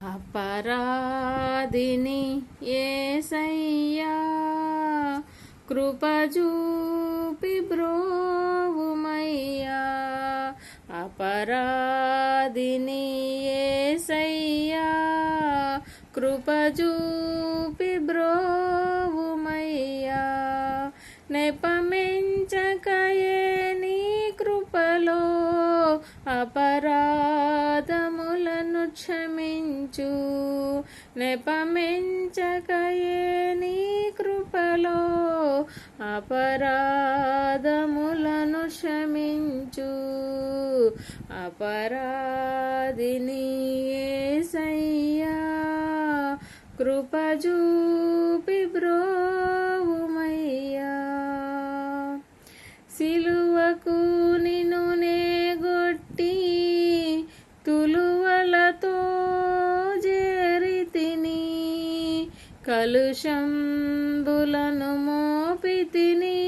అపరాధిని ఏసయ్యా కృపజూపి బ్రోవుమయ్యా. అపరాధిని ఏసయ్యా కృపజూపి బ్రోవుమయ్యా. నెపమించకయే నీ కృపలో అపరా క్షమించు. నెపమించకయే నీ కృపలో అపరాధములను క్షమించు. అపరాధిని ఏసయ్యా కృపజూపి బ్రోవుమయ్యా. సిలువకు కలుషంబులను మోపితిని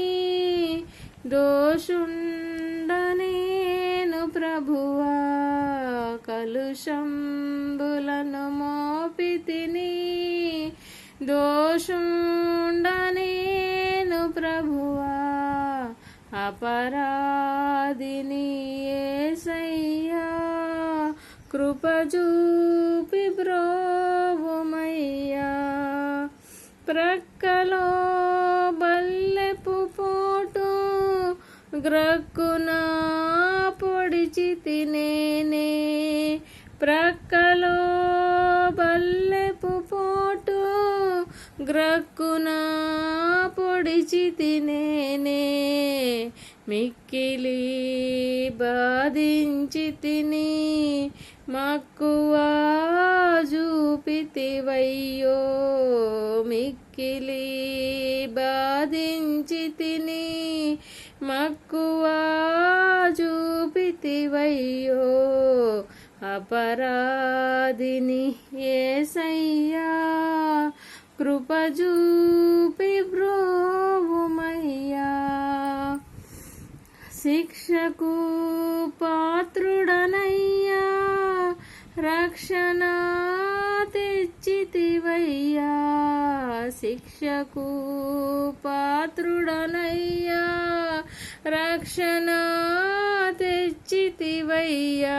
దోషుండనేను ప్రభువా. కలుషంబులను మోపితిని దోషుండనేను ప్రభువా. అపరాధిని ఏసయ్యా కృపజూపి బ్రోవుమయ్యా ప్రక్కలో బల్లెపు పోటు గ్రక్కున పొడిచి తినేనే. ప్రక్కలో బల్లెపు పోటు గ్రక్కున పొడిచి తినేనే. మిక్కిలి బాధించి తిని మక్కువ చూపితివయ్యో మిక్కిలి బాధించి తిని మక్కువ చూపితివయ్యో అపరాధిని ఏసయ్యా కృపజూపి బ్రోవుమయ్యా. శిక్షకు పాత్రుడనయ్యా రక్షణ తెచ్చితివయ్యా శిక్షకు పాత్రుడనయ్యా రక్షణ తెచ్చితివయ్యా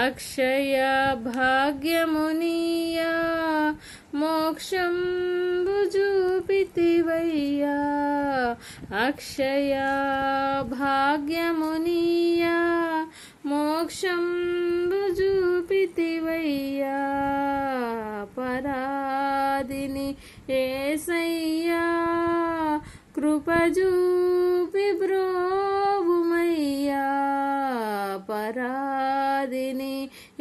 అక్షయ భాగ్యమునియా మోక్షం చూపితివయ్యా అక్షయ భాగ్యమునియా మోక్షం చూపితివయ్యా పరాదిని ఏసయ్యా కృపజూపి బ్రోవుమయ్యా పరాదిని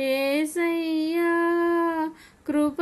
ఏసయ్యా కృప